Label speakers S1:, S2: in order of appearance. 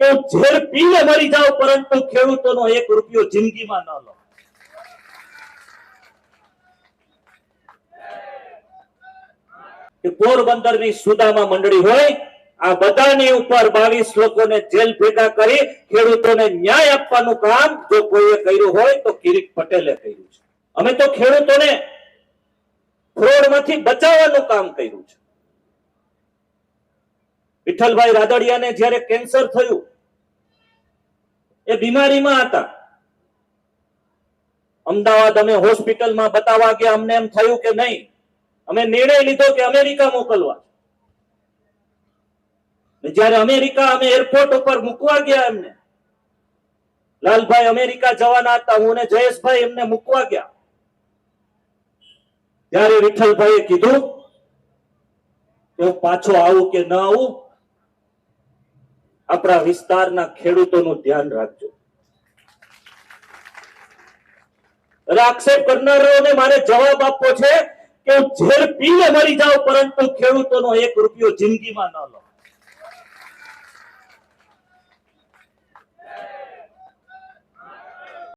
S1: હું ઝેર પીને મરી જાઓ, પરંતુ ખેડૂતોનો એક રૂપિયો જિંદગીમાં ન લો. પોરબંદરની સુદામા મંડળી હોય, આ બધાની ઉપર બાવીસ લોકોને જેલ ભેગા કરી ખેડૂતોને ન્યાય આપવાનું કામ જો કોઈએ કર્યું હોય, તો કિરીટ પટેલે કર્યું છે. અમે તો ખેડૂતોને ફ્રોડમાંથી બચાવવાનું કામ કર્યું છે. વિઠ્ઠલભાઈ રાદડિયાને જ્યારે કેન્સર થયું, એ બીમારીમાં હતા. અમદાવાદ અમે હોસ્પિટલમાં બતાવવા ગયા, અમને એમ થયું કે નહીં, અમે નિર્ણય લીધો કે અમેરિકા મોકલવા. જ્યારે અમેરિકા અમે એરપોર્ટ ઉપર મૂકવા ગયા એમને, લાલભાઈ અમેરિકા જવાના હતા, હું ને જયેશભાઈ એમને મૂકવા ગયા. ત્યારે વિઠ્ઠલભાઈએ કીધું કે હું પાછો આવું કે ન આવું? આપણા વિસ્તારના ખેડૂતોનું ધ્યાન રાખજો. અને આક્ષેપ કરનારાઓને મારે જવાબ આપવો છે કે હું ઝેર પીને મરી જાઉં, પરંતુ ખેડૂતોનો એક રૂપિયો જિંદગીમાં ન લો.